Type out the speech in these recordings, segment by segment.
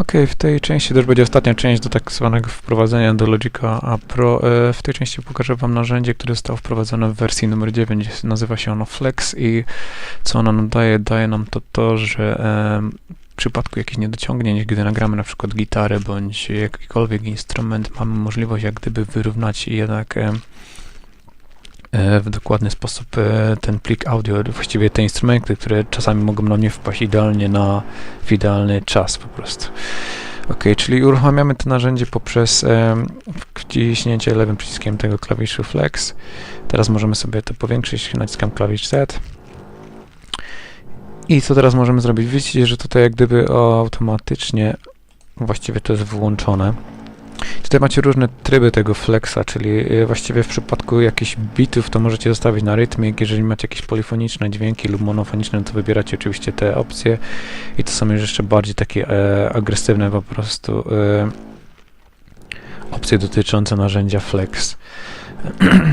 Okej, w tej części też będzie ostatnia część do tak zwanego wprowadzenia do Logica A Pro. E, W tej części pokażę Wam narzędzie, które zostało wprowadzone w wersji numer 9. Nazywa się ono Flex i co ono nam daje? Daje nam to to, że e, w przypadku jakichś niedociągnięć, gdy nagramy na przykład gitarę bądź jakikolwiek instrument, mamy możliwość jak gdyby wyrównać jednak e, w dokładny sposób e, ten plik audio, właściwie te instrumenty, które czasami mogą nam nie wpaść idealnie na w idealny czas po prostu. Ok, czyli uruchamiamy to narzędzie poprzez e, wciśnięcie lewym przyciskiem tego klawiszu Flex. Teraz możemy sobie to powiększyć, naciskam klawisz Z. I co teraz możemy zrobić? Widzicie, że tutaj jak gdyby automatycznie, właściwie to jest włączone. Tutaj macie różne tryby tego flexa, czyli e, właściwie w przypadku jakichś bitów to możecie zostawić na rytmik, jeżeli macie jakieś polifoniczne dźwięki lub monofoniczne, to wybieracie oczywiście te opcje i to są już jeszcze bardziej takie e, agresywne po prostu e, opcje dotyczące narzędzia flex.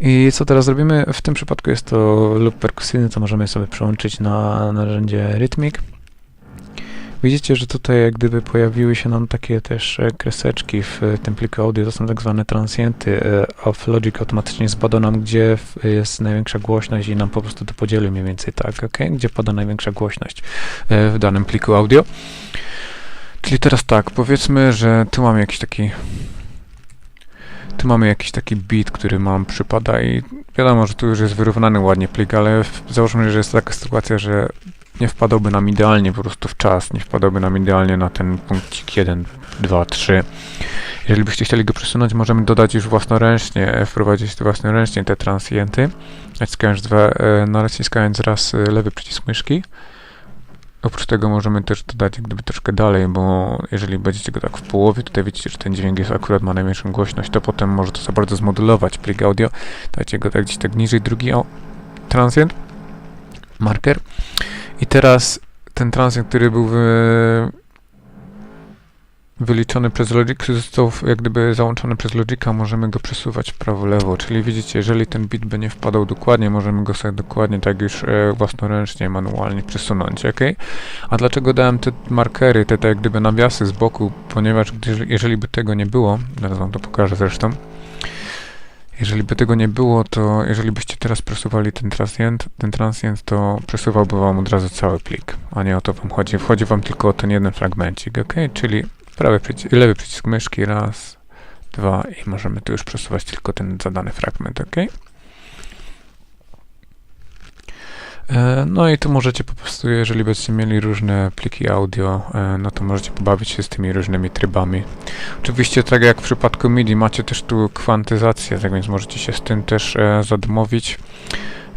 I co teraz zrobimy? W tym przypadku jest to loop perkusyjny, to możemy sobie przełączyć na narzędzie Rhythmic. Widzicie, że tutaj jak gdyby pojawiły się nam takie też e, kreseczki w e, tym pliku audio, to są tak zwane transienty, e, w Logic automatycznie zbada nam, gdzie jest największa głośność i nam po prostu to podzieli mniej więcej tak, ok? Gdzie pada największa głośność w danym pliku audio. Czyli teraz tak, powiedzmy, że tu mamy jakiś taki tu mamy jakiś taki beat, który mam przypada i wiadomo, że tu już jest wyrównany ładnie plik, ale załóżmy, że jest taka sytuacja, że nie wpadałby nam idealnie po prostu w czas, nie wpadałby nam idealnie na ten punkcik 1, 2, 3. Jeżeli byście chcieli go przesunąć, możemy dodać już własnoręcznie, e, wprowadzić własnoręcznie te transienty, naciskając, dwa, e, naciskając raz e, lewy przycisk myszki. Oprócz tego możemy też dodać gdyby troszkę dalej, bo jeżeli będziecie go tak w połowie, tutaj widzicie, że ten dźwięk jest akurat ma najmniejszą głośność, to potem może to za bardzo zmodulować plik audio. Dajcie go tak gdzieś tak niżej, drugi o, transient, marker. I teraz ten transient, który był wy, wyliczony przez Logic, został jak gdyby załączony przez Logica, możemy go przesuwać w prawo, lewo, czyli widzicie, jeżeli ten bit by nie wpadał dokładnie, możemy go sobie dokładnie tak już e, własnoręcznie, manualnie przesunąć, ok? A dlaczego dałem te markery, te, te jak gdyby nawiasy z boku, ponieważ gdy, jeżeli by tego nie było, zaraz wam to pokażę zresztą, jeżeli by tego nie było, to jeżeli byście teraz przesuwali ten transient, ten transient, to przesuwałby wam od razu cały plik, a nie o to wam chodzi. Wchodzi wam tylko o ten jeden fragmencik, ok? Czyli prawy przycisk, lewy przycisk myszki, raz, dwa i możemy tu już przesuwać tylko ten zadany fragment, ok? E, No i tu możecie po prostu, jeżeli będziecie mieli różne pliki audio, e, no to możecie pobawić się z tymi różnymi trybami. Oczywiście tak jak w przypadku MIDI macie też tu kwantyzację, tak więc możecie się z tym też e, zadmowić.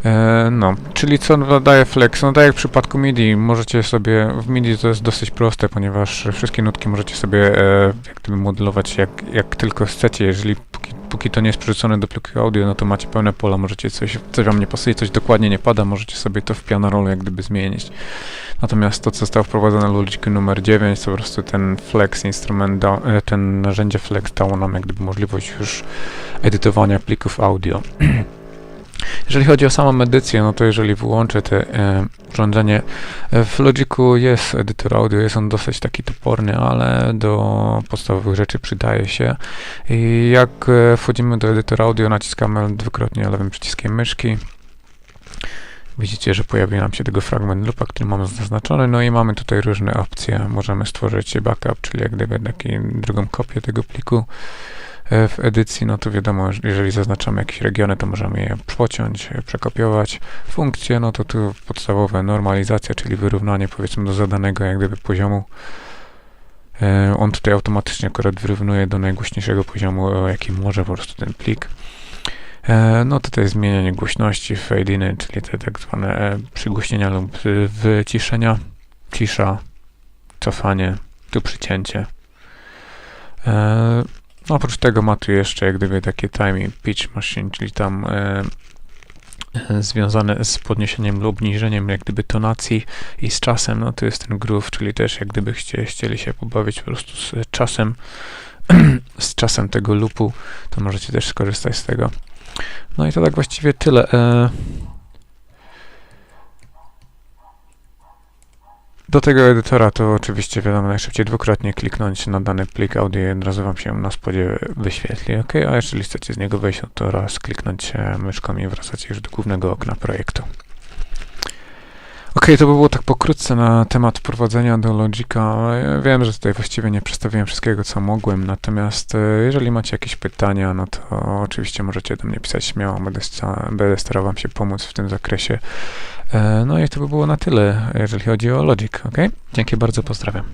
E, no, czyli co daje Flex? No tak jak w przypadku MIDI, możecie sobie, w MIDI to jest dosyć proste, ponieważ wszystkie nutki możecie sobie e, jak gdyby modulować jak, jak tylko chcecie, jeżeli póki, póki to nie jest przerzucone do pliku audio, no to macie pełne pola, możecie coś, coś wam nie pasuje, coś dokładnie nie pada, możecie sobie to w piano roll jak gdyby zmienić. Natomiast to, co zostało wprowadzone w numer 9, to po prostu ten Flex instrument, da, e, ten narzędzie Flex dało nam jak gdyby możliwość już edytowania plików audio. Jeżeli chodzi o samą edycję, no to jeżeli wyłączę te e, urządzenie, e, w Logicu jest edytor audio, jest on dosyć taki toporny, ale do podstawowych rzeczy przydaje się. I jak e, wchodzimy do edytora audio, naciskamy dwukrotnie lewym przyciskiem myszki. Widzicie, że pojawi nam się tego fragment loopa, który mamy zaznaczony, no i mamy tutaj różne opcje. Możemy stworzyć backup, czyli jak gdyby taki, drugą kopię tego pliku w edycji, no to wiadomo, że jeżeli zaznaczamy jakieś regiony, to możemy je pociąć, e, przekopiować. Funkcje, no to tu podstawowe normalizacja, czyli wyrównanie powiedzmy do zadanego jak gdyby poziomu. E, On tutaj automatycznie akurat wyrównuje do najgłośniejszego poziomu, e, jaki może po prostu ten plik. E, No tutaj zmienianie głośności, fade-iny, czyli te tak zwane e, przygłośnienia lub e, wyciszenia, cisza, cofanie, tu przycięcie. Oprócz tego ma tu jeszcze jak gdyby takie timing pitch machine, czyli tam e, e, związane z podniesieniem lub obniżeniem jak gdyby tonacji i z czasem, no to jest ten groove, czyli też jak gdyby chcie, chcieli się pobawić po prostu z czasem, z czasem tego loopu, to możecie też skorzystać z tego. No i to tak właściwie tyle. E, do tego edytora to oczywiście wiadomo najszybciej dwukrotnie kliknąć na dany plik audio i od razu wam się na spodzie wyświetli, ok? A jeżeli chcecie z niego wejść, no to raz kliknąć myszką i wracacie już do głównego okna projektu. Ok, to by było tak pokrótce na temat wprowadzenia do Logica. Wiem, że tutaj właściwie nie przedstawiłem wszystkiego, co mogłem, natomiast e, jeżeli macie jakieś pytania, no to oczywiście możecie do mnie pisać śmiało, będę, będę starał wam się pomóc w tym zakresie. E, No i to by było na tyle, jeżeli chodzi o Logic, ok? Dzięki bardzo, pozdrawiam.